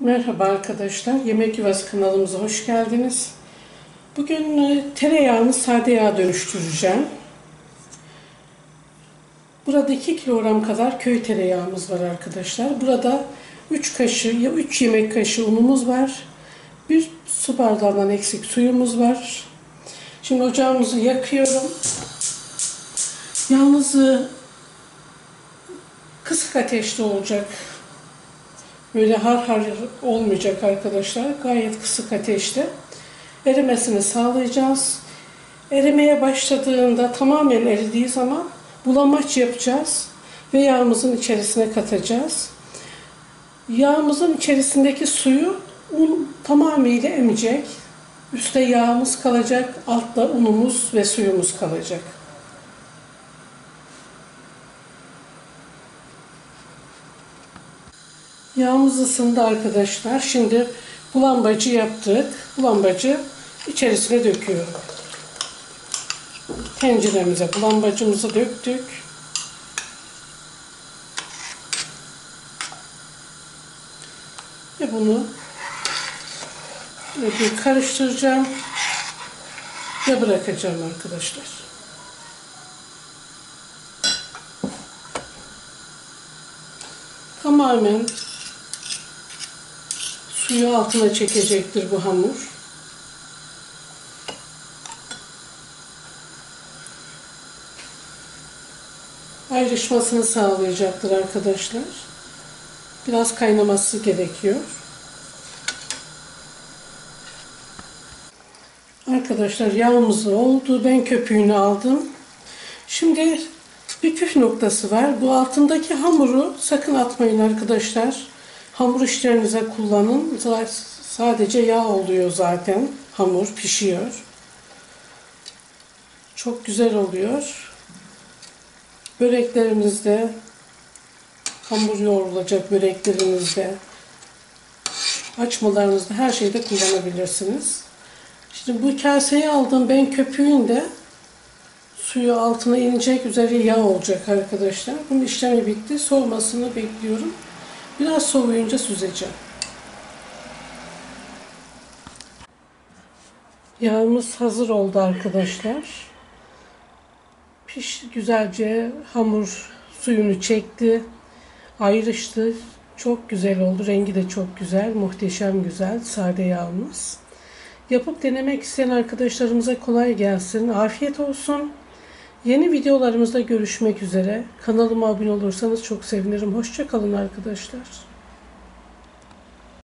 Merhaba arkadaşlar, Yemek Yuvası kanalımıza hoş geldiniz. Bugün e, tereyağını sade yağa dönüştüreceğim. Burada 2 kilogram kadar köy tereyağımız var arkadaşlar. Burada 3 kaşığı ya 3 yemek kaşığı unumuz var. Bir su bardağından eksik suyumuz var. Şimdi ocağımızı yakıyorum. Yalnız kısık ateşte olacak. Böyle har har olmayacak arkadaşlar. Gayet kısık ateşte. Erimesini sağlayacağız. Erimeye başladığında tamamen eridiği zaman bulamaç yapacağız. Ve yağımızın içerisine katacağız. Yağımızın içerisindeki suyu un tamamıyla emecek. Üstte yağımız kalacak, altta unumuz ve suyumuz kalacak. Yağımız ısındı arkadaşlar. Şimdi bulambacı yaptık. Bulambacı içerisine döküyorum. Tenceremize bulambacımızı döktük. Ve bunu bir karıştıracağım ve bırakacağım arkadaşlar. Tamamen suyu altına çekecektir bu hamur. Ayrışmasını sağlayacaktır arkadaşlar. Biraz kaynaması gerekiyor. Arkadaşlar yağımız oldu. Ben köpüğünü aldım. Şimdi bir püf noktası var. Bu altındaki hamuru sakın atmayın arkadaşlar. Hamur işlerinize kullanın. Sadece yağ oluyor zaten. Hamur pişiyor. Çok güzel oluyor. Böreklerinizde hamur yoğrulacak böreklerinizde açmalarınızda her şeyde kullanabilirsiniz. Şimdi bu kaseyi aldım ben köpüğünde suyu altına inecek üzeri yağ olacak arkadaşlar. Bunun işlemi bitti. Soğumasını bekliyorum. Biraz soğuyunca süzeceğim. Yağımız hazır oldu arkadaşlar. Piş güzelce hamur suyunu çekti. Ayrıştı. Çok güzel oldu. Rengi de çok güzel. Muhteşem güzel. Sade yağımız. Yapıp denemek isteyen arkadaşlarımıza kolay gelsin. Afiyet olsun. Yeni videolarımızda görüşmek üzere. Kanalıma abone olursanız çok sevinirim. Hoşçakalın arkadaşlar.